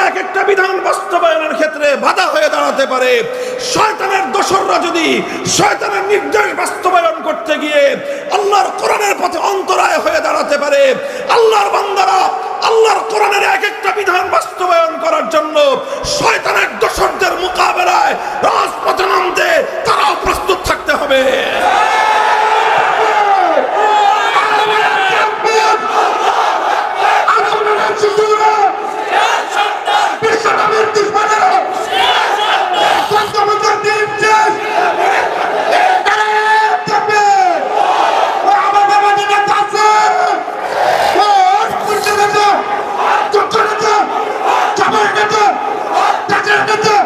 এক একটা বিধান বাস্তবায়নের ক্ষেত্রে বাধা হয়ে দাঁড়াতে পারে শয়তানের দোসররা যদি শয়তানের নির্দেশ বাস্তবায়ন করতে গিয়ে আল্লাহর কোরআনের পথে অন্তরায় হয়ে দাঁড়াতে পারে আল্লাহর বান্দারা আল্লাহর কোরআনের এক একটা বিধান বাস্তবায়ন করার জন্য শয়তানের দোসরদের মোকাবেলায় রাজপথে নামতে তারাও প্রস্তুত থাকতে হবে আন্দোলনের শিশুরা বিশ্বনবীর দুশ্মনেরা পঞ্চমুখের দিন শেষ নারায়ণ তাকবীর! ও আমার বাবা দিকে কাছে ও কুর্সি নেতা চক্র নেতা চাপের নেতা টাকের নেতা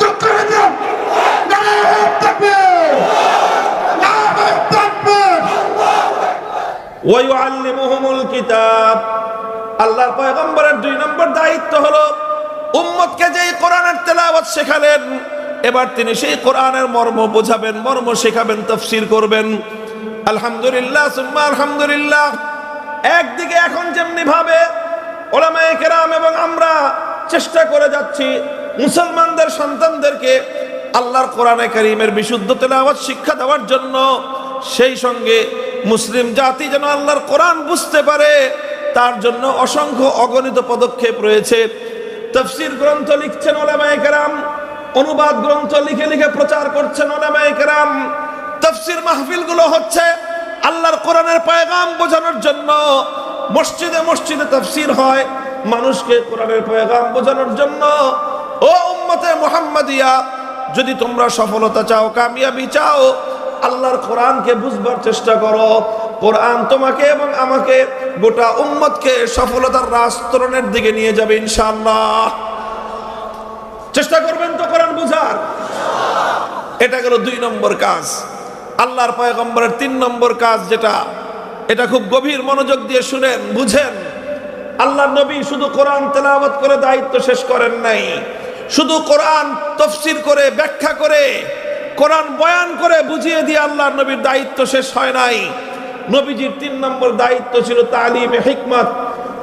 চক্র নেতা নারায়ণ তাকবীর! নারায়ণ তাকবীর! ওয়াইউআল্লিমুহুমুল কিতাব। আল্লাহর পয়গম্বরের দুই নম্বর দায়িত্ব হলো, উম্মতকে যেই কোরআনের তেলাওয়াত শেখালেন, এবার তিনি সেই কোরআনের মর্ম বোঝাবেন, মর্ম শেখাবেন, তফসির করবেন। আলহামদুলিল্লাহ, সুম্মা আলহামদুলিল্লাহ। একদিকে এখন যেমনি ভাবে ওলামায়ে কেরাম এবং আমরা চেষ্টা করে যাচ্ছি মুসলমানদের সন্তানদেরকে আল্লাহর কোরআনে করিমের বিশুদ্ধ তেলাওয়াত শিক্ষা দেওয়ার জন্য, সেই সঙ্গে মুসলিম জাতি যেন আল্লাহর কোরআন বুঝতে পারে, তার জন্য অসংখ্য অগণিত পদক্ষেপ রয়েছে। তফসির গ্রন্থ লিখছেন ওলামায়ে কেরাম, অনুবাদ গ্রন্থ লিখে লিখে প্রচার করছেন ওলামায়ে কেরাম। তফসির মাহফিলগুলো হচ্ছে আল্লাহর কোরআনের পয়গাম বোঝানোর জন্য। মসজিদে মসজিদে তফসির হয়, মানুষকে কোরআনের পয়গাম বোঝানোর জন্য। ও উম্মতে মোহাম্মদিয়া, যদি তোমরা সফলতা চাও, কামিয়াবি চাও আল্লাহর কোরআনকে বুঝবার চেষ্টা করো। কোরআন তোমাকে এবং আমাকে গোটা উম্মতকে সফলতার রাস্তরণের দিকে নিয়ে যাবে ইনশাআল্লাহ। চেষ্টা করবেন তো কোরআন বুঝার? এটা গেল দুই নম্বর কাজ। আল্লাহর পয়গম্বরের তিন নম্বর কাজ যেটা, এটা খুব গভীর মনোযোগ দিয়ে শুনেন, বুঝেন। আল্লাহ নবী শুধু কোরআন তেলাওয়াত করে দায়িত্ব শেষ করেন নাই। শুধু কোরআন তফসির করে, ব্যাখ্যা করে কোরআন বয়ান করে বুঝিয়ে দিয়ে আল্লাহ নবীর দায়িত্ব শেষ হয় নাই। নবীজির তিন নম্বর দায়িত্ব ছিল তালিম হিকমত।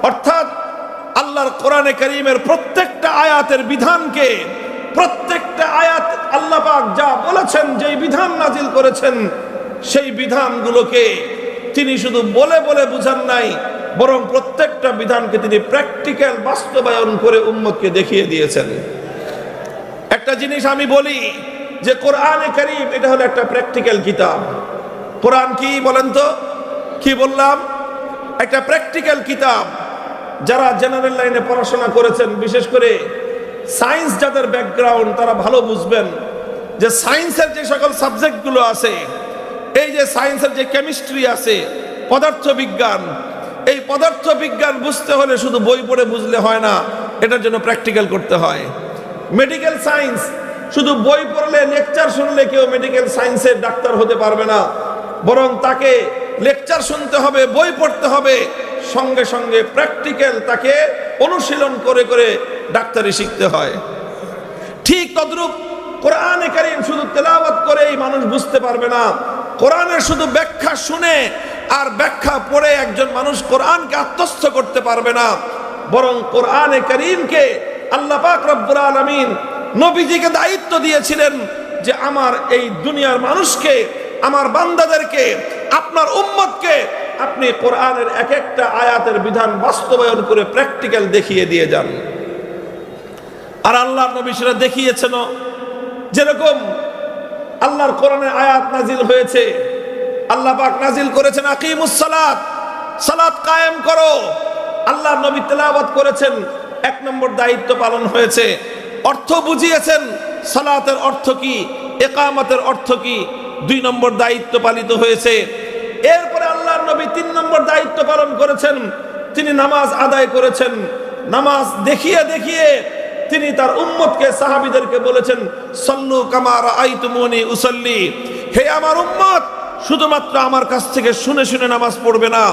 অর্থাৎ আল্লাহর কোরআনে করিমের প্রত্যেকটা আয়াতের বিধানকে, প্রত্যেকটা আয়াত আল্লাহ পাক যা বলেছেন, যেই বিধান নাজিল করেছেন, সেই বিধানগুলোকে তিনি শুধু বলে বলে বুঝান নাই, বরং প্রত্যেকটা বিধানকে তিনি প্র্যাকটিক্যাল বাস্তবায়ন করে উম্মতকে দেখিয়ে দিয়েছেন। একটা জিনিস আমি বলি যে কোরআনে করিম, এটা হলো একটা প্র্যাকটিক্যাল কিতাব। কোরআন কি বলেন তো? কি বললাম? একটা প্র্যাকটিক্যাল কিতাব। যারা জেনারেল লাইনে পড়াশোনা করেছেন, বিশেষ করে সায়েন্স যাদের ব্যাকগ্রাউন্ড তারা ভালো বুঝবেন যে সায়েন্সের যে সকল সাবজেক্টগুলো আছে, এই যে সায়েন্সের যে কেমিস্ট্রি আছে পদার্থ বিজ্ঞান এই পদার্থ বিজ্ঞান বুঝতে হলে শুধু বই পড়ে বুঝলে হয় না, এটার জন্য প্র্যাকটিক্যাল করতে হয়। মেডিকেল সায়েন্স শুধু বই পড়লে লেকচার শুনলে কেউ মেডিকেল সায়েন্সের ডাক্তার হতে পারবে না। বরং তাকে লেকচার শুনতে হবে, বই পড়তে হবে। সঙ্গে সঙ্গে প্র্যাকটিক্যাল তাকে অনুশীলন করে করে ডাক্তারি শিখতে হয়। ঠিক তদ্রূপ কোরআনে কারিম শুধু তেলাওয়াত করেই মানুষ বুঝতে পারবে না। কোরআনের শুধু ব্যাখ্যা শুনে আর ব্যাখ্যা পড়ে একজন মানুষ কোরআনকে আত্মস্থ করতে পারবে না। বরং কোরআনে করিমকে আল্লাহ পাক রব্বুল আলামিন নবীজিকে দায়িত্ব দিয়েছিলেন যে আমার এই দুনিয়ার মানুষকে, আমার বান্দাদেরকে, আপনার উম্মতকে আপনি কোরআনের এক একটা আয়াতের বিধান বাস্তবায়ন করে প্র্যাকটিক্যাল দেখিয়ে দিয়ে যান। আর আল্লাহর নবী সেটা দেখিয়েছেন। যেরকম আল্লাহর কোরআনে আয়াত নাজিল হয়েছে, আল্লাহ পাক নাজিল করেছেন, আকিমুস সালাত সালাত কায়েম করো। আল্লাহর নবী তেলাওয়াত করেছেন, এক নম্বর দায়িত্ব পালন হয়েছে। অর্থ বুঝিয়েছেন। সালাতের অর্থ কি? একামতের অর্থ কি? দুই নম্বর দায়িত্ব পালিত হয়েছে। এরপরে আল্লাহর নবী তিন নম্বর দায়িত্ব পালন করেছেন। তিনি নামাজ আদায় করেছেন। নামাজ দেখিয়ে দেখিয়ে তিনি তার উম্মতকে, সাহাবিদেরকে বলেছেন, সল্লু কামার আইতুমনি উসল্লি। হে আমার উম্মত, শুধুমাত্র আমার কাছ থেকে শুনে শুনে নামাজ পড়বে না,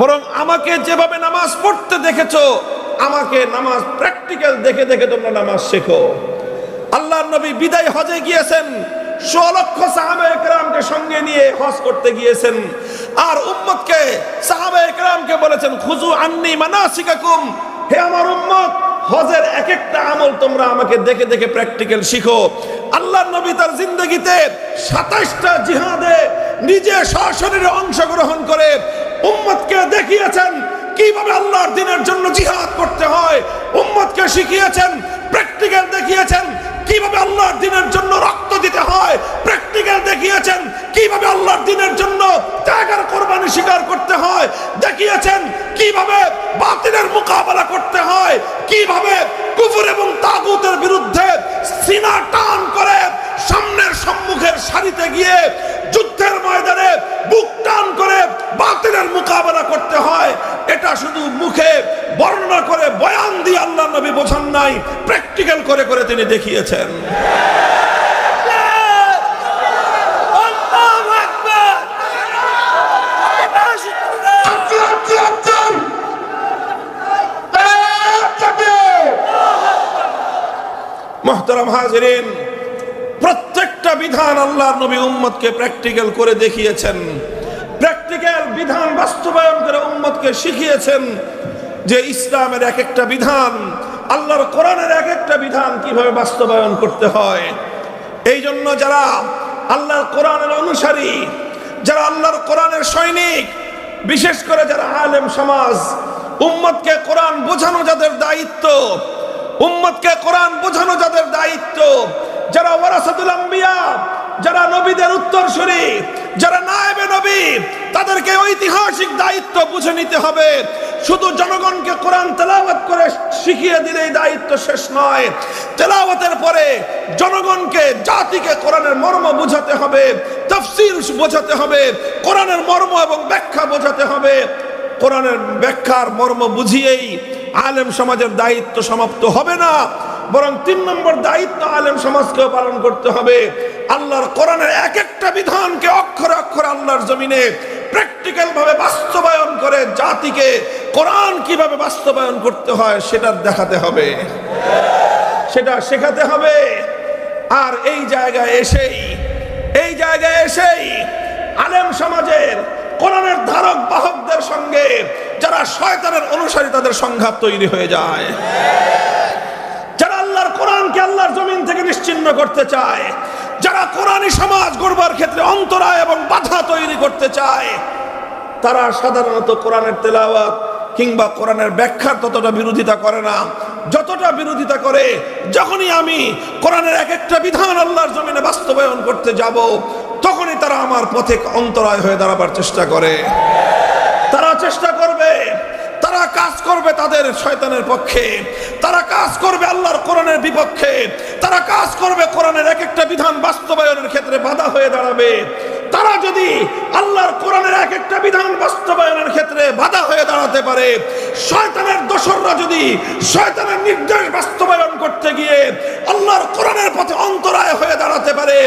বরং আমাকে যেভাবে নামাজ পড়তে দেখেছ আমাকে নামাজ প্র্যাকটিক্যাল দেখে দেখে তোমরা নামাজ শেখো। আল্লাহর নবী বিদায় হজে গিয়েছেন লক্ষ সাহাবা একরামকে সঙ্গে নিয়ে হজ করতে গিয়েছেন। আর উম্মতকে, সাহাবা একরামকে বলেছেন, খুজু আন্নি মানাসিকাকুম। হে আমার উম্মত, হজের এক একটা আমল তোমরা আমাকে দেখে দেখে প্র্যাকটিক্যাল শিখো। আল্লাহ নবী তার জিন্দগিতে সাতাইশটা জিহাদে নিজে সশরীরে অংশগ্রহণ করে উম্মতকে দেখিয়েছেন কীভাবে আল্লাহর দিনের জন্য জিহাদ করতে হয়? উম্মতকে শিখিয়েছেন, প্র্যাকটিক্যাল দেখিয়েছেন, কীভাবে আল্লাহর দিনের জন্য রক্ত দিতে হয়? প্র্যাকটিক্যাল দেখিয়েছেন, কীভাবে আল্লাহর দিনের জন্য ত্যাগের কোরবানি স্বীকার করতে হয়? দেখিয়েছেন, কীভাবে বাতিলের মোকাবেলা করতে হয়? কীভাবে কুফর এবং তাগুতের বিরুদ্ধে সিনা টান করে সামনের সম্মুখের সারিতে গিয়ে যুদ্ধের ময়দানে বুক টান করে বাতিলের মোকাবেলা করতে হয়? এটা শুধু মুখে বর্ণনা করে বয়ান দিয়ে আল্লাহ নবী বোঝান নাই প্র্যাকটিক্যাল করে করে তিনি দেখিয়েছেন। তাকবীর মোহতারাম হাজরিন প্রত্যেকটা বিধান আল্লাহর নবী উম্মতকে প্র্যাকটিক্যাল করে দেখিয়েছেন। প্র্যাকটিক্যাল বিধান বাস্তবায়ন করে উম্মতকে শিখিয়েছেন যে ইসলামের এক একটা বিধান, আল্লাহর কোরআনের এক একটা বিধান কীভাবে বাস্তবায়ন করতে হয়। এই জন্য যারা আল্লাহর কোরআনের অনুসারী, যারা আল্লাহর কোরআনের সৈনিক, বিশেষ করে যারা আলেম সমাজ, উম্মতকে কোরআন বোঝানো যাদের দায়িত্ব, উম্মতকে কোরআন বোঝানো যাদের দায়িত্ব, যারা ওয়ারাসাতুল আম্বিয়া, যারা নবীদের উত্তরসূরি যারা নায়েবে নবী, তাদেরকে ঐতিহাসিক দায়িত্ব বুঝে নিতে হবে। শুধু জনগণকে কোরআন তেলাওয়াত করে শিখিয়ে দিলেই দায়িত্ব শেষ নয়। তেলাওয়াতের পরে জনগণকে, জাতিকে কোরআনের মর্ম বোঝাতে হবে, তফসির বোঝাতে হবে, কোরআনের মর্ম এবং ব্যাখ্যা বোঝাতে হবে। কোরআনের ব্যাখ্যার মর্ম বুঝিয়েই আলেম সমাজের দায়িত্ব সমাপ্ত হবে না। বরং তিন নম্বর দায়িত্ব আলেম সমাজকেও পালন করতে হবে। আল্লাহর কোরআনের এক একটা বিধানকে অক্ষরে অক্ষরে আল্লাহর জমিনে প্র্যাকটিক্যাল ভাবে বাস্তবায়ন করে জাতিকে কোরআন কীভাবে বাস্তবায়ন করতে হয় সেটা দেখাতে হবে। সেটা শেখাতে হবে। আর এই জায়গায় এসেই, এই জায়গায় এসেই আলেম সমাজের কোরআনের ধারক বাহকদের সঙ্গে যারা শয়তানের অনুসারী তাদের সংঘাত তৈরি হয়ে যায়। আল্লাহর কোরআনকে আল্লাহর জমিন থেকে নিশ্চিন্ন করতে চায়। যারা কোরআনী সমাজ গড়বার ক্ষেত্রে অন্তরায় এবং বাধা তৈরি করতে চায়, তারা সাধারণত কোরআনের তেলাওয়াত কিংবা কোরআনের ব্যাখ্যার ততটা বিরোধিতা করে না। যতটা বিরোধিতা করে, যখনই আমি কোরআনের এক একটা বিধান আল্লাহর জমিনে বাস্তবায়ন করতে যাব, তখনই তারা আমার পথে অন্তরায় হয়ে দাঁড়াবার চেষ্টা করে। তারা চেষ্টা করবে তারা কাজ করবে তাদের শয়তানের পক্ষে। তারা কাজ করবে আল্লাহর কোরআনের বিপক্ষে। তারা কাজ করবে কোরআনের এক একটা বিধান বাস্তবায়নের ক্ষেত্রে বাধা হয়ে দাঁড়াবে। তারা যদি আল্লাহর কোরআনের এক একটা বিধান বাস্তবায়নের ক্ষেত্রে বাধা হয়ে দাঁড়াতে পারে, শয়তানের দোসররা যদি শয়তানের নির্দেশ বাস্তবায়ন করতে গিয়ে আল্লাহর কোরআনের পথে অন্তরায় হয়ে দাঁড়াতে পারে,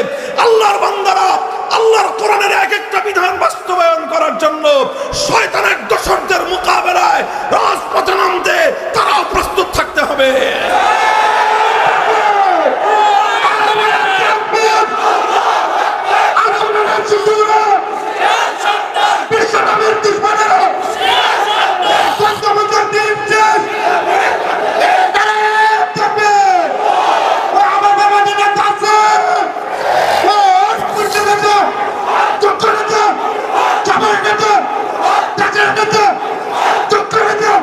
আল্লাহর বান্দারা আল্লাহর কোরআনের এক একটা বিধান বাস্তবায়ন করার জন্য শয়তানের দশকদের মোকাবেলায় রাজপথে নামতে তারাও প্রস্তুত থাকতে হবে আন্দোলনের শিশুরা বিশ্বনবীর দুশ্মনেরা বঙ্গবন্ধুর নির্দেশ তাকবীর ও আমার বাবা দিকে পাশে ও কুর্সি নেতা চক্র নেতা চাপের নেতা টাকার নেতা চক্র নেতা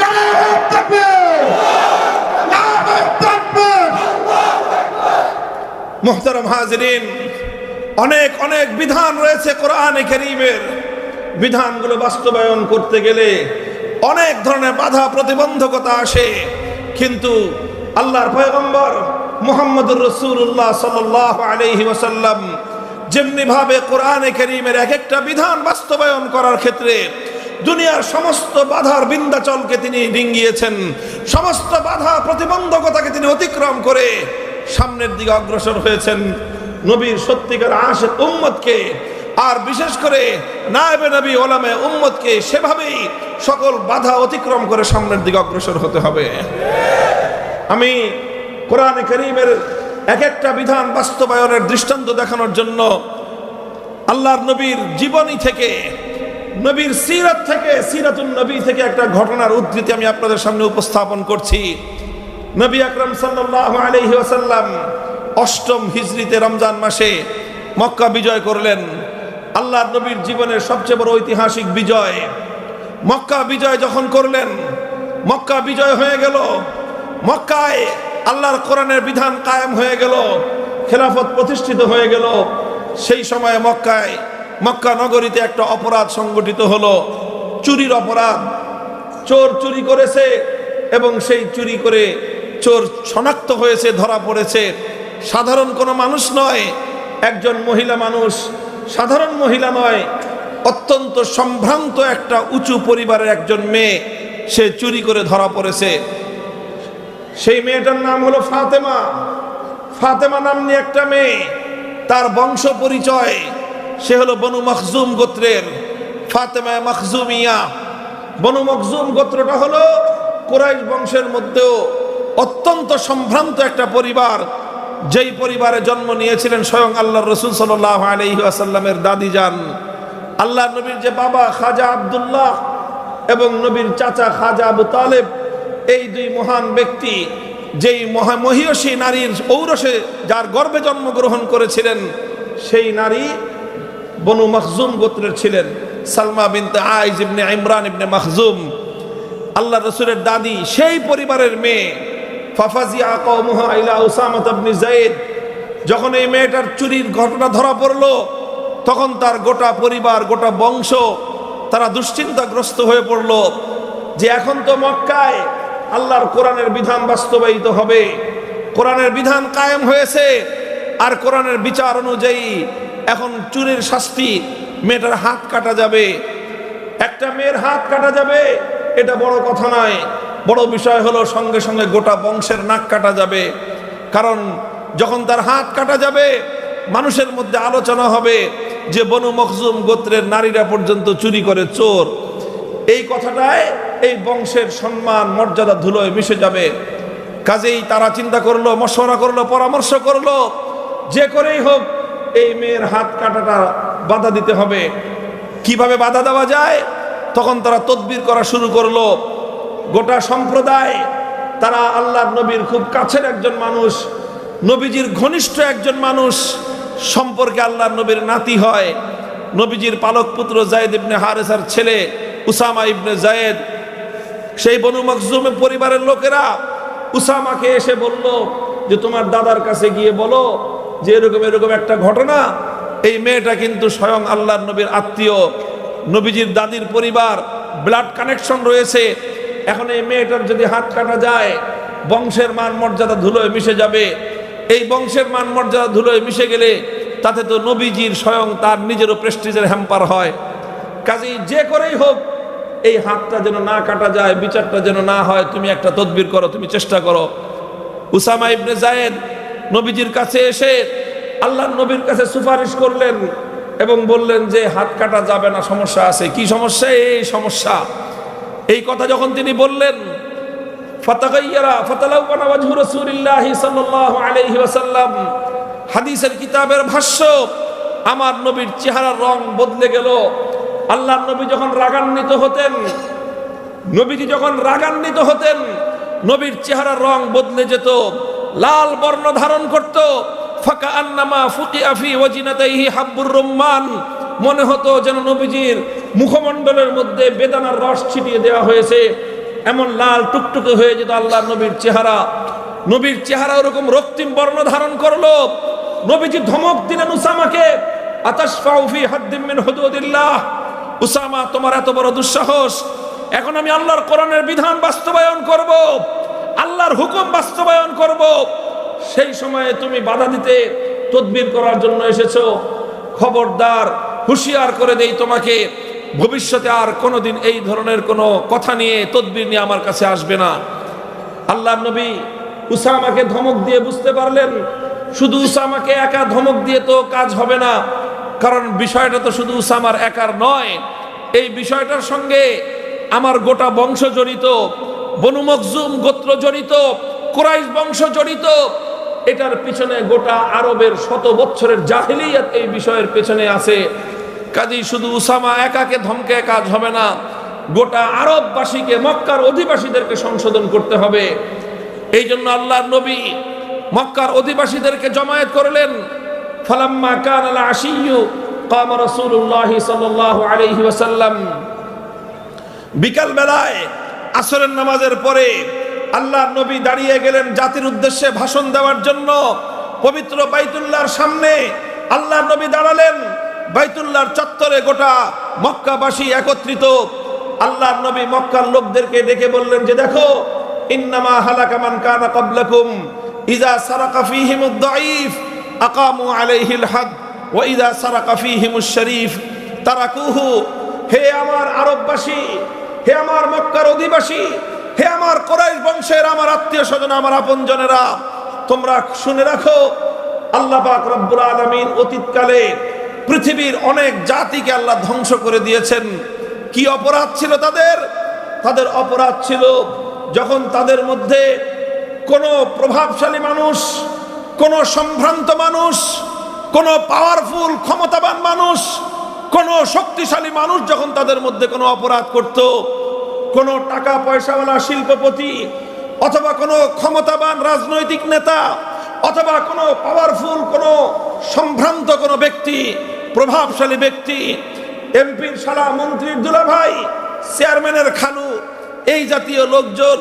নারায়ণ তাকবীর নারায়ণ তাকবীর মোহতারাম হাজরিন অনেক অনেক বিধান রয়েছে কোরআনে করিমের। বিধানগুলো বাস্তবায়ন করতে গেলে অনেক ধরনের বাধা প্রতিবন্ধকতা আসে। কিন্তু আল্লাহর পয়গম্বর মোহাম্মদুর রসুল্লাহ সাল আলহি ওসাল্লাম যেমনি ভাবে কোরআনে করিমের এক একটা বিধান বাস্তবায়ন করার ক্ষেত্রে দুনিয়ার সমস্ত বাধার বিন্দাচলকে তিনি ডিঙ্গিয়েছেন, সমস্ত বাধা প্রতিবন্ধকতাকে তিনি অতিক্রম করে সামনের দিকে অগ্রসর হয়েছেন নবীর সত্যিকার আশেক উম্মতকে। আর বিশেষ করে নায়েবে নবী ওলামে উম্মতকে সেভাবেই সকল বাধা অতিক্রম করে সামনের দিকে অগ্রসর হতে হবে। আমি কোরআনে করিমের এক একটা বিধান বাস্তবায়নের দৃষ্টান্ত দেখানোর জন্য আল্লাহর নবীর জীবনী থেকে, নবীর সিরাত থেকে, সিরাতুন নবী থেকে একটা ঘটনার উদ্ধৃতি আমি আপনাদের সামনে উপস্থাপন করছি। নবী আকরম সাল্লাল্লাহু আলাইহি ওয়াসাল্লাম অষ্টম হিজরিতে রমজান মাসে মক্কা বিজয় করলেন। আল্লাহর নবীর জীবনের সবচেয়ে বড় ঐতিহাসিক বিজয়। মক্কা বিজয় যখন করলেন, মক্কা বিজয় হয়ে গেল। মক্কায় আল্লাহর কোরআনের বিধান কায়েম হয়ে গেল, খেলাফত প্রতিষ্ঠিত হয়ে গেল। সেই সময়ে মক্কায়, মক্কা নগরীতে একটা অপরাধ সংগঠিত হলো। চুরির অপরাধ। চোর চুরি করেছে এবং সেই চুরি করে চোর শনাক্ত হয়েছে, ধরা পড়েছে। সাধারণ কোনো মানুষ নয়, একজন মহিলা মানুষ। সাধারণ মহিলা নয়, অত্যন্ত সম্ভ্রান্ত একটা উঁচু পরিবারের একজন মেয়ে, সে চুরি করে ধরা পড়েছে। সেই মেয়েটার নাম হলো ফাতেমা। ফাতেমা নামনি একটা মেয়ে, তার বংশ পরিচয়, সে হলো বনু মখজুম গোত্রের ফাতেমা মখজুমিয়া। বনু মখজুম গোত্রটা হলো কুরাইশ বংশের মধ্যেও অত্যন্ত সম্ভ্রান্ত একটা পরিবার। যেই পরিবারে জন্ম নিয়েছিলেন স্বয়ং আল্লাহ রসুল সাল্লাহ আলহি আসাল্লামের দাদি যান আল্লাহ নবীর যে বাবা খাজা আবদুল্লাহ এবং নবীর চাচা খাজা আবু তালেব, এই দুই মহান ব্যক্তি যেই মহা মহিয়সী নারীর ঔরসে যার গর্ভে জন্মগ্রহণ করেছিলেন, সেই নারী বনু মখজুম গোত্রের ছিলেন। সালমা বিনতে আইজ ইবনে ইমরান ইবনে মখজুম। আল্লাহ রসুলের দাদি, সেই পরিবারের মেয়ে ফাফাজিয়া কওমুহা ইলা উসামাত ইবনে যায়েদ যখন এই মেয়েটার চুরির ঘটনা ধরা পড়ল, তখন তার গোটা পরিবার, গোটা বংশ তারা দুশ্চিন্তাগ্রস্ত হয়ে পড়ল যে এখন তো মক্কায় আল্লাহর কোরআনের বিধান বাস্তবায়িত হবে। কোরআনের বিধান কায়েম হয়েছে আর কোরআনের বিচার অনুযায়ী এখন চুরির শাস্তি মেয়েটার হাত কাটা যাবে। একটা মেয়ের হাত কাটা যাবে, এটা বড় কথা নয়। বড় বিষয় হলো সঙ্গে সঙ্গে গোটা বংশের নাক কাটা যাবে। কারণ যখন তার হাত কাটা যাবে, মানুষের মধ্যে আলোচনা হবে যে বনু মখজুম গোত্রের নারীরা পর্যন্ত চুরি করে চোর। এই কথাটায় এই বংশের সম্মান, মর্যাদা ধুলোয় মিশে যাবে। কাজেই তারা চিন্তা করল, মশওয়ারা করল, পরামর্শ করল, যে করেই হোক এই মেয়ের হাত কাটাটা বাধা দিতে হবে। কীভাবে বাধা দেওয়া যায়? তখন তারা তদবির করা শুরু করল। গোটা সম্প্রদায়, তারা আল্লাহ নবীর খুব কাছের একজন মানুষ, নবীজির ঘনিষ্ঠ একজন মানুষ, সম্পর্কে আল্লাহ নবীর নাতি হয়। নবীজির পালক পুত্র জায়েদ ইবনে হারেসার ছেলে উসামা ইবনে জায়েদ। সেই বনু মখজুমের পরিবারের লোকেরা উসামাকে এসে বলল যে, তোমার দাদার কাছে গিয়ে বলো যে, এরকম এরকম একটা ঘটনা। এই মেয়েটা কিন্তু স্বয়ং আল্লাহর নবীর আত্মীয়। নবীজির দাদির পরিবার, ব্লাড কানেকশন রয়েছে। এখন এই মেয়েটার যদি হাত কাটা যায়, বংশের মান মর্যাদা ধুলোয় মিশে যাবে। এই বংশের মান মর্যাদা ধুলোয় মিশে গেলে তাতে তো নবীজির স্বয়ং তার নিজেরও প্রেস্টিজের হ্যাম্পার হয়। কাজেই যে করেই হোক, এই হাতটা যেন না কাটা যায়, বিচারটা যেন না হয়, তুমি একটা তদবির করো, তুমি চেষ্টা করো। উসামা ইবনে জায়েদ নবীজির কাছে এসে আল্লাহ নবীর কাছে সুপারিশ করলেন এবং বললেন যে হাত কাটা যাবে না, সমস্যা আছে। কি সমস্যা? এই সমস্যা। এই কথা যখন তিনি বললেন ফাতাগাইয়ারা ফাতালাউকানা ওয়াজহু রাসূলিল্লাহি সাল্লাল্লাহু আলাইহি ওয়াসাল্লাম, হাদিসের কিতাবের ভাষ্য, আমার নবীর চেহারার রং বদলে গেল। আল্লাহর নবী যখন রাগান্বিত হতেন, নবীজি যখন রাগান্বিত হতেন, নবীর চেহারার রং বদলে যেত, লাল বর্ণ ধারণ করত। ফাঁকা আন্নামা ফুকি আফি ওয়াজিনাতাইহি হাব্বুর রম্মান, মনে হতো যেন নবীজির মুখমণ্ডলের মধ্যে বেদানার রস ছিটিয়ে দেওয়া হয়েছে। এমন লাল টুকটুকে হয়ে যেত আল্লাহ নবীর চেহারা। নবীর চেহারা ওরকম রক্তিম বর্ণ ধারণ করল। নবীজি ধমক দিলেন উসামাকে, আতাশফাউ ফি হাদ্দিম মিন হুদুদিল্লাহ। উসামা, তোমার এত বড় দুঃসাহস। এখন আমি আল্লাহর কোরআনের বিধান বাস্তবায়ন করব। আল্লাহর হুকুম বাস্তবায়ন করব। সেই সময়ে তুমি বাধা দিতে তদবির করার জন্য এসেছ। খবরদার, হুঁশিয়ার করে দেই তোমাকে। ভবিষ্যতে আর কোনোদিন এই ধরনের কোনো কথা নিয়ে তদবির নিয়ে আমার কাছে আসবে না। আল্লাহ নবী উসামাকে ধমক দিয়ে বুঝতে পারলেন, শুধু উসামাকে একা ধমক দিয়ে তো কাজ হবে না, কারণ বিষয়টা তো শুধু উসামার একার নয়। এই বিষয়টার সঙ্গে আমার গোটা বংশ জড়িত, বনু মখজুম গোত্র জড়িত, কুরাইশ বংশ জড়িত, এটার পিছনে গোটা আরবের শত বছরের জাহিলিয়াত এই বিষয়ের পেছনে আছে। কাজী শুধু উসামা একাকে ধমকে কাজ হবে না, গোটা আরববাসীকে, মক্কার অধিবাসীদেরকে সংশোধন করতে হবে। এই জন্য আল্লাহর নবী মক্কার অধিবাসীদেরকে জমায়েত করলেন। ফালাম্মা কান আল আশিয়ু কাম রাসূলুল্লাহি সাল্লাল্লাহু আলাইহি ওয়াসাল্লাম। বিকাল বেলায় আসরের নামাজের পরে আল্লাহর নবী দাঁড়িয়ে গেলেন জাতির উদ্দেশ্যে ভাষণ দেওয়ার জন্য। পবিত্র বাইতুল্লাহর সামনে আল্লাহর নবী দাঁড়ালেন। বাইতুল্লাহর চত্বরে গোটা মক্কাবাসী একত্রিত। আল্লাহর নবী মক্কার লোকদেরকে ডেকে বললেন যে, দেখো, ইন্নামা হালাকা মান কানা ক্বাবলাকুম, ইযা সারাকা ফীহিমুদ দাঈফ আকামু আলাইহিল হাদ, ওয়া ইযা সারাকা ফীহিমুশ শরীফ তারাকুহু, হে আমার আরববাসী, হে আমার মক্কার অধিবাসী, হে আমার কোরাইশ বংশের আমার আত্মীয় স্বজন, আমার আপনজনেরা তোমরা শুনে রাখো, আল্লাহ পাক রব্বুল আলামিন অতীতকালে পৃথিবীর অনেক জাতিকে আল্লাহ ধ্বংস করে দিয়েছেন। কি অপরাধ ছিল তাদের? তাদের অপরাধ ছিল যখন তাদের মধ্যে কোনো প্রভাবশালী মানুষ, কোনো সম্ভ্রান্ত মানুষ, কোনো পাওয়ারফুল ক্ষমতাবান মানুষ, কোনো শক্তিশালী মানুষ যখন তাদের মধ্যে কোনো অপরাধ করত, কোনো টাকা পয়সাওয়ালা শিল্পপতি অথবা কোনো ক্ষমতাবান রাজনৈতিক নেতা অথবা কোনো পাওয়ারফুল কোনো সম্ভ্রান্ত কোনো ব্যক্তি, প্রভাবশালী ব্যক্তি এমপির সালা মন্ত্রীর দুলাভাই চেয়ারম্যানের খালু, এই জাতীয় লোকজন,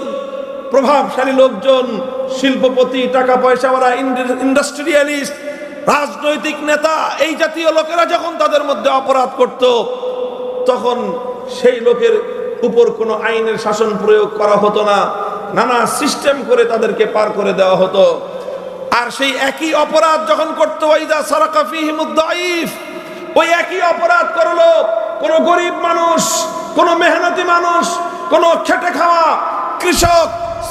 প্রভাবশালী লোকজন, শিল্পপতি টাকা পয়সাওয়ালা ইন্ডাস্ট্রিয়ালিস্ট রাজনৈতিক নেতা, এই জাতীয় লোকেরা যখন তাদের মধ্যে অপরাধ করত, তখন সেই লোকের উপর কোনো আইনের শাসন প্রয়োগ করা হতো না। নানা সিস্টেম করে তাদেরকে পার করে দেওয়া হতো। আর সেই একই অপরাধ যখন করতো ওইদা সারাকা ফিহিমুদ্দাইফ ওই একই অপরাধ করল কোন গরিব মানুষ, কোন মেহনতি মানুষ, কোন খেটে খাওয়া কৃষক,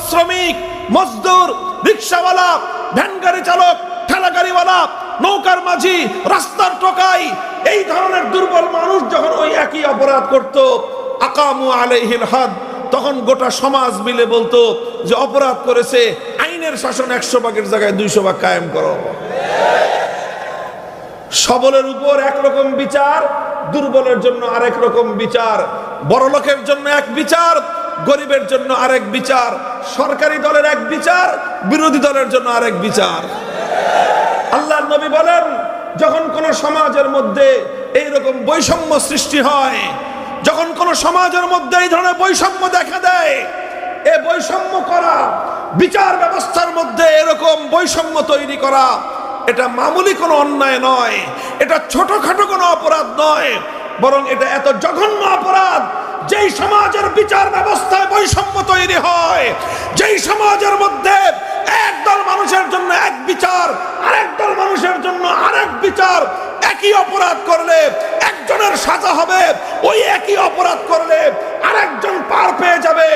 শ্রমিক, মজদুর, রিক্সাওয়ালা, ভ্যান গাড়ি চালক, ঠেলা গাড়িওয়ালা, নৌকার মাঝি, রাস্তার টোকাই, এই ধরনের দুর্বল মানুষ যখন ওই একই অপরাধ করত, আকামু আলাইহিল হাদ তখন গোটা সমাজ মিলে বলতো যে অপরাধ করেছে, আইনের শাসন একশো ভাগের জায়গায় দুইশো ভাগ কায়েম করো। সবলের উপর একরকম বিচার, দুর্বলের জন্য আরেক রকম বিচার, বড় লোকের জন্য এক বিচার, গরিবের জন্য আরেক বিচার, সরকারি দলের এক বিচার, বিরোধী দলের জন্য আরেক বিচার। আল্লাহ নবী বলেন, যখন কোন সমাজের মধ্যে এইরকম বৈষম্য সৃষ্টি হয় যখন কোন সমাজের মধ্যে এই ধরনের বৈষম্য দেখা দেয়, এ বৈষম্য করা, বিচার ব্যবস্থার মধ্যে এরকম বৈষম্য তৈরি করা, এটা মামুলি কোনো অন্যায় নয়, এটা ছোটখাটো কোনো অপরাধ নয়, বরং এটা এত জঘন্য অপরাধ যেই সমাজের বিচার ব্যবস্থায় বৈষম্য তৈরি হয়, যেই সমাজের মধ্যে একদল মানুষের জন্য এক বিচার, আরেক দল মানুষের জন্য আরেক বিচার, একই অপরাধ করলে একজনের সাজা হবে, ওই একই অপরাধ করলে আরেকজন পার পেয়ে যাবে।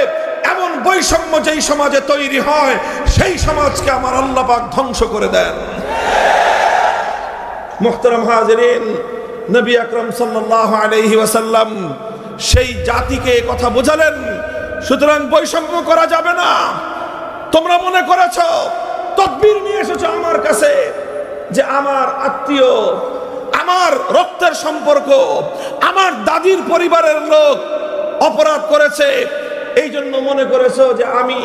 এমন বৈষম্য যেই সমাজে তৈরি হয়, সেই সমাজকে আমার আল্লাহ পাক ধ্বংস করে দেন। মোহতারাম হাজরিন, নবী আকরম সাল্লাল্লাহু আলাইহি ওয়াসাল্লাম সেই জাতিকে কথা বোঝালেন, সুতরাং বৈষম্য করা যাবে না। তোমরা মনে করেছ, তদবির নিয়ে এসেছ আমার কাছে যে আমার আত্মীয়, আমার রক্তের সম্পর্ক, আমার দাদির পরিবারের লোক অপরাধ করেছে। এই জন্য মনে করেছ যে আমি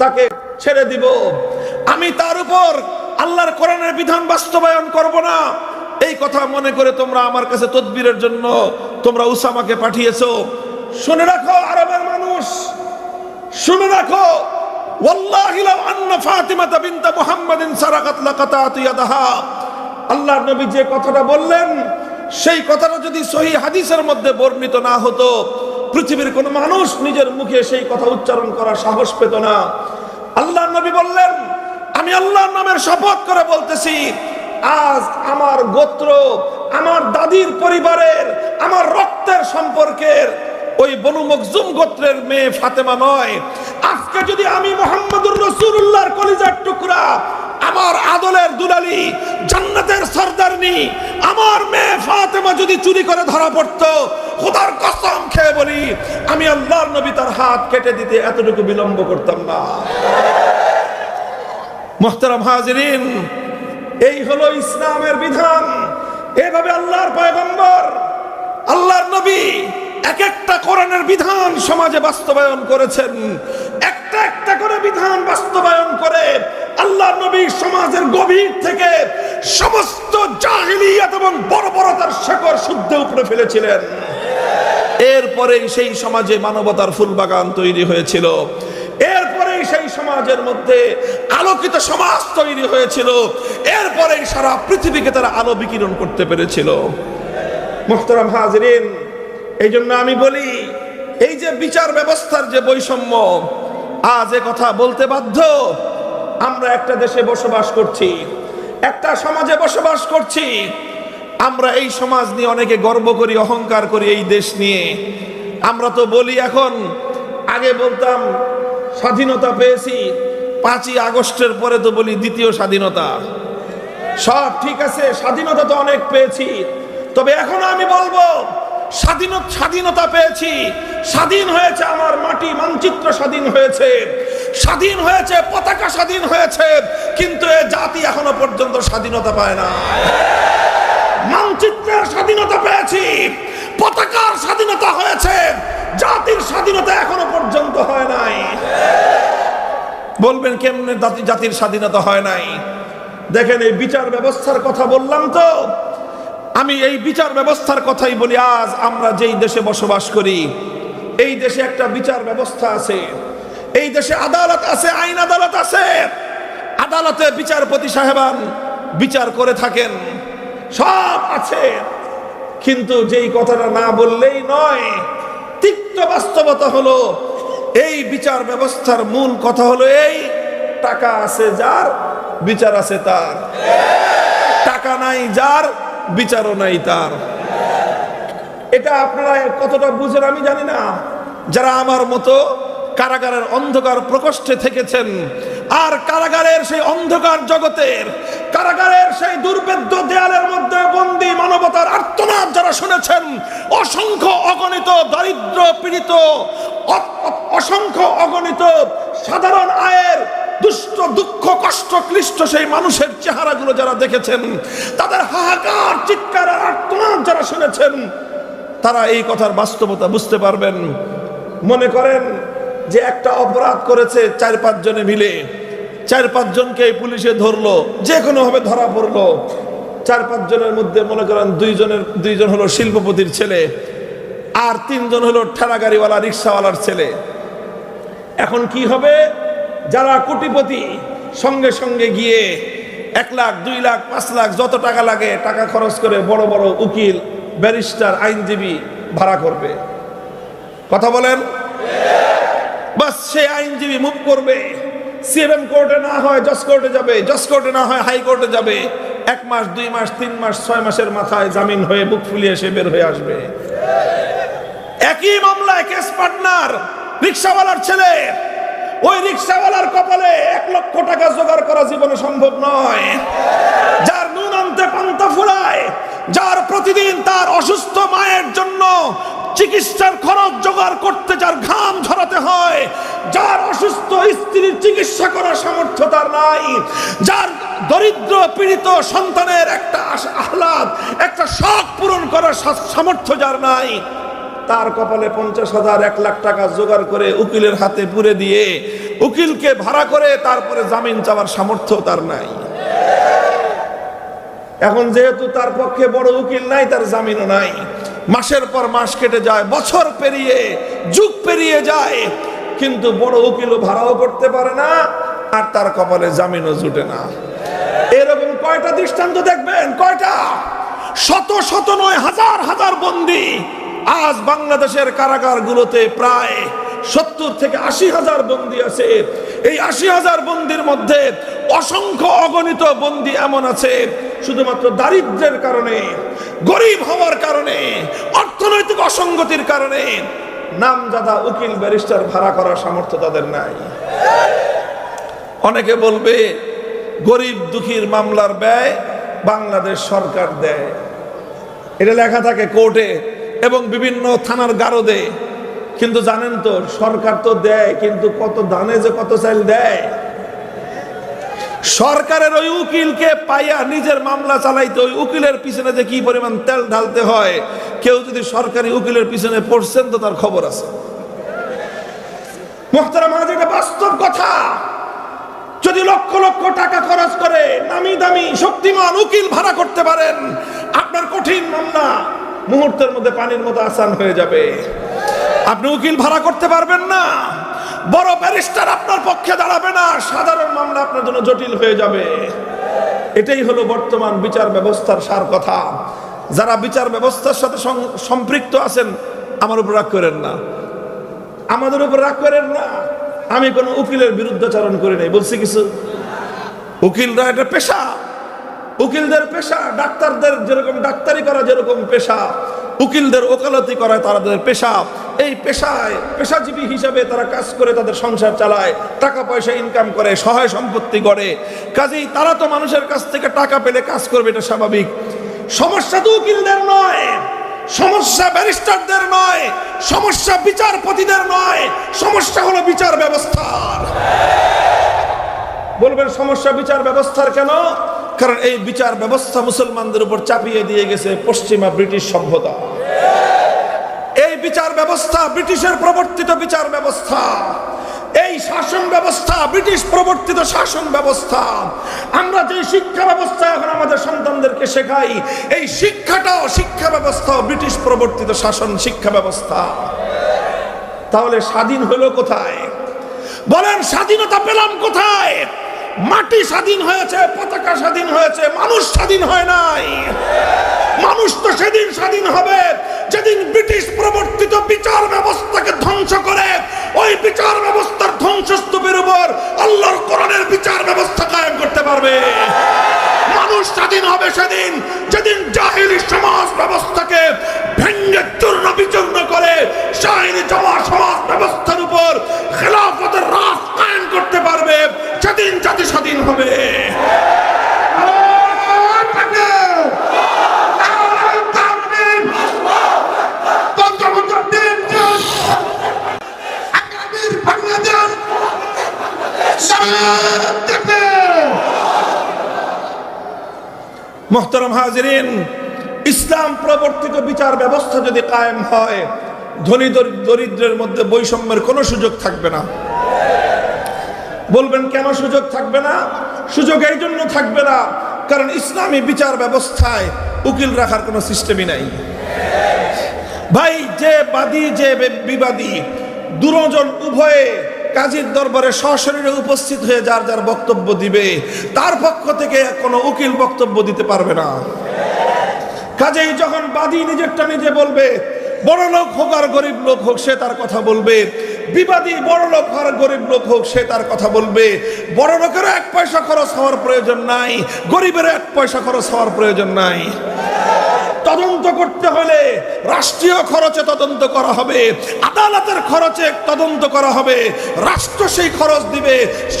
তাকে ছেড়ে দিব। আমি তার উপর আল্লাহর কোরআনের বিধান বাস্তবায়ন করব না। এই কথা মনে করে তোমরা আমার কাছে তদবিরের জন্য তোমরা উসামাকে পাঠিয়েছো। শুনে রাখো, আরবের মানুষ। শুনে রাখো নবী যে কথাটা বললেন, সেই কথাটা যদি হাদিসের মধ্যে বর্ণিত না হতো, পৃথিবীর কোন মানুষ নিজের মুখে সেই কথা উচ্চারণ করার সাহস পেত না। আল্লাহর নবী বললেন, আমি আল্লাহর নামের শপথ করে বলতেছি আজ আমার গোত্র, আমার দাদির পরিবারের, আমার রক্তের সম্পর্কের ওই বনু মখজুম গোত্রের মেয়ে ফাতেমা নয়। আজকে যদি আমি মোহাম্মদুর রসুল্লাহর কলিজার টুকরা, আমার আদলের দুলালি, জান্নাতের সর্দারনি, আমার মেয়ে ফাতেমা যদি চুরি করে ধরা পড়তো, খোদার কসম খেয়ে বলি, আমি আল্লাহর নবী তার হাত কেটে দিতে এতটুকু বিলম্ব করতাম না। মোহতারাম হাজরিন এই হলো ইসলামের বিধান। এভাবে আল্লাহর পয়গম্বর, আল্লাহর নবী এক একটা কোরআনের বিধান সমাজে বাস্তবায়ন করেছেন। একটা একটা করে বিধান বাস্তবায়ন করে আল্লাহর নবী সমাজের গভীর থেকে সমস্ত জাহিলিয়াত এবং বড় বর্বরতার শেকড় শুদ্ধ উপরে ফেলেছিলেন। এরপরেই সেই সমাজে মানবতার ফুলবাগান তৈরি হয়েছিল। সেই সমাজের মধ্যে আলোকিত সমাজ তৈরি হয়েছিল। এরপরেই সারা পৃথিবীকে তারা আলো বিকিরণ করতে পেরেছিল। মোহতারাম হাজরিন এই জন্য আমি বলি, এই যে বিচার ব্যবস্থার যে বৈষম্য, আজ এ কথা বলতে বাধ্য। আমরা একটা দেশে বসবাস করছি, একটা সমাজে বসবাস করছি। আমরা এই সমাজ নিয়ে অনেকে গর্ব করি, অহংকার করি এই দেশ নিয়ে। আমরা তো বলি এখন, আগে বলতাম স্বাধীনতা পেয়েছি। পাঁচই আগস্টের পরে তো বলি দ্বিতীয় স্বাধীনতা। সব ঠিক আছে, স্বাধীনতা তো অনেক পেয়েছি। তবে এখনও আমি বলব, স্বাধীন, স্বাধীনতা পেয়েছি। স্বাধীন হয়েছে আমার মাটি, মানচিত্র স্বাধীন হয়েছে। স্বাধীন হয়েছে, পতাকা স্বাধীন হয়েছে। কিন্তু এ জাতি এখনও পর্যন্ত স্বাধীনতা পায় না। মানচিত্রের স্বাধীনতা পেয়েছি, পতাকার স্বাধীনতা হয়েছে। জাতির স্বাধীনতা এখনও পর্যন্ত হয় নাই। বলবেন কেমনে জাতির স্বাধীনতা হয় নাই? দেখেন, এই বিচার ব্যবস্থার কথা বললাম তো। আমি এই বিচার ব্যবস্থার কথাই বলি, আজ আমরা যেই দেশে বসবাস করি, এই দেশে একটা বিচার ব্যবস্থা আছে। এই দেশে আদালত আছে, আইন আদালত আছে। আদালতে বিচারপতি সাহেবান বিচার করে থাকেন, সব আছে। কিন্তু যেই কথাটা না বললেই নয় তিক্ত বাস্তবতা হলো, এই বিচার ব্যবস্থার মূল কথা হলো এই, টাকা আছে যার, বিচার আছে তার। টাকা নাই যার, বিচারও নাই তার। এটা আপনারা কতটা বুঝেন আমি জানি না। যারা আমার মতো কারাগারের অন্ধকার প্রকোষ্ঠে থেকেছেন আর কারাগারের সেই অন্ধকার জগতের, কারাগারের সেই দুর্বেদ্য দেয়ালের মধ্যে বন্দি মানবতার আর্তনাদ যারা শুনেছেন, অসংখ্য অগণিত দারিদ্র পীড়িত অসংখ্য অগণিত সাধারণ আয়ের দুষ্ট, দুঃখ, কষ্ট, ক্লিষ্ট সেই মানুষের চেহারাগুলো যারা দেখেছেন, তাদের হাহাকার, চিৎকার আর আর্তনাদ যারা শুনেছেন, তারা এই কথার বাস্তবতা বুঝতে পারবেন। মনে করেন যে একটা অপরাধ করেছে চার পাঁচ জনে মিলে চার পাঁচ জনকে পুলিশে ধরলো, যে কোনো ভাবে ধরা পড়ল। চার পাঁচ জনের মধ্যে মনে করেন দুইজনের দুইজন হলো শিল্পপতির ছেলে, আর তিনজন হলো ঠেলা গাড়িওয়ালা, রিক্সাওয়ালার ছেলে। এখন কি হবে? যারা কোটিপতি, সঙ্গে সঙ্গে গিয়ে এক লাখ, দুই লাখ, পাঁচ লাখ যত টাকা লাগে, টাকা খরচ করে বড় বড় উকিল, ব্যারিস্টার, আইনজীবী ভাড়া করবে। কথা বলেন? বাস সে আইনজীবী মুভ করবে। সিএমএম কোর্টে না হয় জজ কোর্টে যাবে জজ কোর্টে না হয় হাই কোর্টে যাবে। এক মাস, দুই মাস, তিন মাস, ছয় মাসের মাথায় জামিন হয়ে বুক ফুলিয়ে সে বের হয়ে আসবে। একই মামলায় কেস পার্টনার রিক্সাওয়ালার ছেলে। ওই রিক্সাওয়ালার কপালে এক লক্ষ টাকা জোগাড় করা জীবনে সম্ভব নয়। যার নুন আনতে পান্তা ফুরায় যার প্রতিদিন তার অসুস্থ মায়ের জন্য চিকিৎসার খরচ জোগাড় করতে যার ঘাম ঝরাতে হয়, যার অসুস্থ স্ত্রীর চিকিৎসা করার সামর্থ্য তার নাই, যার দরিদ্র পীড়িত সন্তানের একটা আহ্লাদ, একটা শখ পূরণ করার সামর্থ্য যার নাই, তার কপালে পঞ্চাশ হাজার, এক লাখ টাকা জোগাড় করে উকিলের হাতে পুরে দিয়ে উকিলকে ভাড়া করে তারপরে জামিন চাওয়ার সামর্থ্য তার নাই। এখন যেহেতু তার পক্ষে বড় উকিল নাই, তার জামিনও নাই। মাসের পর মাস কেটে যায়, বছর পেরিয়ে, যুগ পেরিয়ে যায়, কিন্তু বড় উকিলও ভাড়াও করতে পারে না, আর তার কপালে জামিনও জুটে না। এরকম কয়টা দৃষ্টান্ত দেখবেন? কয়টা? শত শত নয়, হাজার হাজার বন্দি। আজ বাংলাদেশের কারাগারগুলোতে প্রায় সত্তর থেকে আশি হাজার বন্দি আছে। এই আশি হাজার বন্দির মধ্যে অসংখ্য অগণিত বন্দি এমন আছে, শুধুমাত্র দারিদ্র্যের কারণে, গরিব হওয়ার কারণে, অর্থনৈতিক অসঙ্গতির কারণে নামজাদা উকিল ব্যারিস্টার ভাড়া করার সামর্থ্য তাদের নাই। অনেকে বলবে, গরিব দুঃখীর মামলার ব্যয় বাংলাদেশ সরকার দেয়। এটা লেখা থাকে কোর্টে এবং বিভিন্ন থানার গারদে। কিন্তু জানেন তো, সরকার তো দেয়, কিন্তু কত দানে যে কত চাইল দেয়। সরকারের ওই উকিলকে পাইয়া নিজের মামলা চালাইতে ওই উকিলের পিছনে যে কি পরিমাণ তেল ঢালতে হয়, কেউ যদি সরকারি উকিলের পিছনে পড়ছেন তো তার খবর আছে। বাস্তব কথা। যদি লক্ষ লক্ষ টাকা খরচ করে নামি দামি শক্তিমান উকিল ভাড়া করতে পারেন, আপনার কঠিন মামলা মুহূর্তের মধ্যে পানির মতো আসান হয়ে যাবে। আপনি উকিল ভাড়া করতে পারবেন না। বড় ব্যারিস্টার আপনার পক্ষে দাঁড়াবে না। সাধারণ মামলা আপনার জন্য জটিল হয়ে যাবে। এটাই হলো বর্তমান বিচার ব্যবস্থার সার কথা। যারা বিচার ব্যবস্থার সাথে সম্পৃক্ত আছেন, আমার উপর রাগ করেন না। আমাদের উপর রাগ করেন না। আমি কোনো উকিলের বিরুদ্ধাচরণ করি নাই। বলছি কিছু? উকিলরা এটা পেশা। উকিলদের পেশা, ডাক্তারদের যেরকম ডাক্তারি করা, যেরকম পেশা। উকিলদের ওকালতি করা তাদের পেশা এই পেশায়, পেশাজীবী হিসাবে তারা কাজ করে তাদের সংসার চালায়, টাকা পয়সা ইনকাম করে, সহায় সম্পত্তি করে কাজেই তারা তো মানুষের কাছ থেকে টাকা পেলে কাজ করবে, এটা স্বাভাবিক। সমস্যা তো উকিলদের নয়, সমস্যা ব্যারিস্টারদের নয়, সমস্যা বিচারপতিদের নয়, সমস্যা হলো বিচার ব্যবস্থার। বলবেন, সমস্যা বিচার ব্যবস্থার কেন? কারণ এই বিচার ব্যবস্থা মুসলমানদের উপর চাপিয়ে দিয়ে গেছে পশ্চিমা ব্রিটিশ সভ্যতা। এই বিচার ব্যবস্থা ব্রিটিশের প্রবর্তিত বিচার ব্যবস্থা। এই শাসন ব্যবস্থা ব্রিটিশ প্রবর্তিত শাসন ব্যবস্থা। আমরা যে শিক্ষা ব্যবস্থা এখন আমাদের সন্তানদেরকে শেখাই, এই শিক্ষাটাও শিক্ষা ব্যবস্থা ব্রিটিশ প্রবর্তিত শাসন শিক্ষা ব্যবস্থা। তাহলে স্বাধীন হলো কোথায়? বলেন, স্বাধীনতা পেলাম কোথায়? মাটি স্বাধীন হয়েছে, পতাকা স্বাধীন হয়েছে, মানুষ স্বাধীন হয় নাই। মানুষ তো সেদিন স্বাধীন হবে, যেদিন ব্রিটিশ প্রবর্তিত বিচার ব্যবস্থাকে ধ্বংস করে, ওই বিচার ব্যবস্থার ধ্বংসস্তূপের উপর আল্লাহর কোরআনের বিচার ব্যবস্থা কায়েম করতে পারবে। মানুষ স্বাধীন হবে সেদিন, যেদিন জাহিলি সমাজ ব্যবস্থাকে ভেঙ্গে চূর্ণ বিচূর্ণ করে শাহিনী জমা সমাজ ব্যবস্থার উপর খেলাফতের রাজ কায়েম করতে পারবে সেদিন জাতি স্বাধীন হবে। মোহতরম হাজরিন, ইসলাম প্রবর্তিত বিচার ব্যবস্থা যদি কায়েম হয়, ধনী দরিদ্রের মধ্যে বৈষম্যের কোনো সুযোগ থাকবে না। বলবেন, কেন সুযোগ থাকবে না? সুযোগ এই জন্য থাকবে না, কারণ ইসলামী বিচার ব্যবস্থায় উকিল রাখার কোনো সিস্টেমই নাই। ভাই, যে বাদী, যে বিবাদী দুজন উভয়ে কাজীর দরবারে সশরীরে উপস্থিত হয়ে যার যার বক্তব্য দিবে, তার পক্ষ থেকে কোনো উকিল বক্তব্য দিতে পারবে না। কাজেই যখন বাদী নিজেরটা নিজে বলবে বড় লোক হোক আর গরিব লোক হোক, সে তার কথা বলবে। বিবাদী বড় লোক আর গরিব লোক হোক, সে তার কথা বলবে। বড় লোকেরও এক পয়সা খরচ হওয়ার প্রয়োজন নাই গরিবের এক পয়সা খরচ হওয়ার প্রয়োজন নাই। তদন্ত করতে হলে রাষ্ট্রীয় খরচে তদন্ত করা হবে, আদালতের খরচে তদন্ত করা হবে, রাষ্ট্র সেই খরচ দিবে,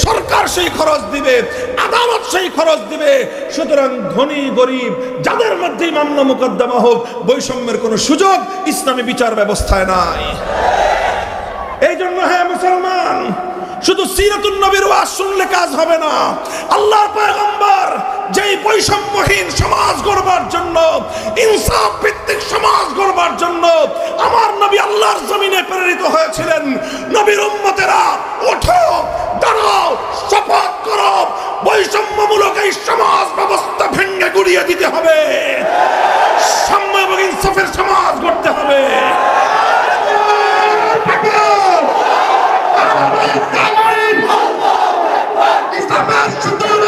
সরকার সেই খরচ দিবে, আদালত সেই খরচ দিবে। সুতরাং ধনী, গরিব, যাদের মধ্যেই মামলা মোকদ্দমা হোক, বৈষম্যের কোনো সুযোগ ইসলামী বিচার ব্যবস্থায় নাই। এই জন্য হ্যাঁ মুসলমান শুধু সিরাতুন নবীর ওয়াজ শুনলে কাজ হবে না। আল্লাহর পয়গম্বর যেই বৈষম্যহীন সমাজ গড়বার জন্য ইনসাফ ভিত্তিক সমাজ গড়বার জন্য আমার নবী আল্লাহর জমিনে প্রেরিত হয়েছিলেন। নবীর উম্মতেরা, ওঠো, দাঁড়াও, শপথ করো, বৈষম্যমূলক এই সমাজ ব্যবস্থা ভেঙে গুড়িয়ে দিতে হবে। সাম্য এবং ইনসাফের সমাজ গড়তে হবে। a marcha do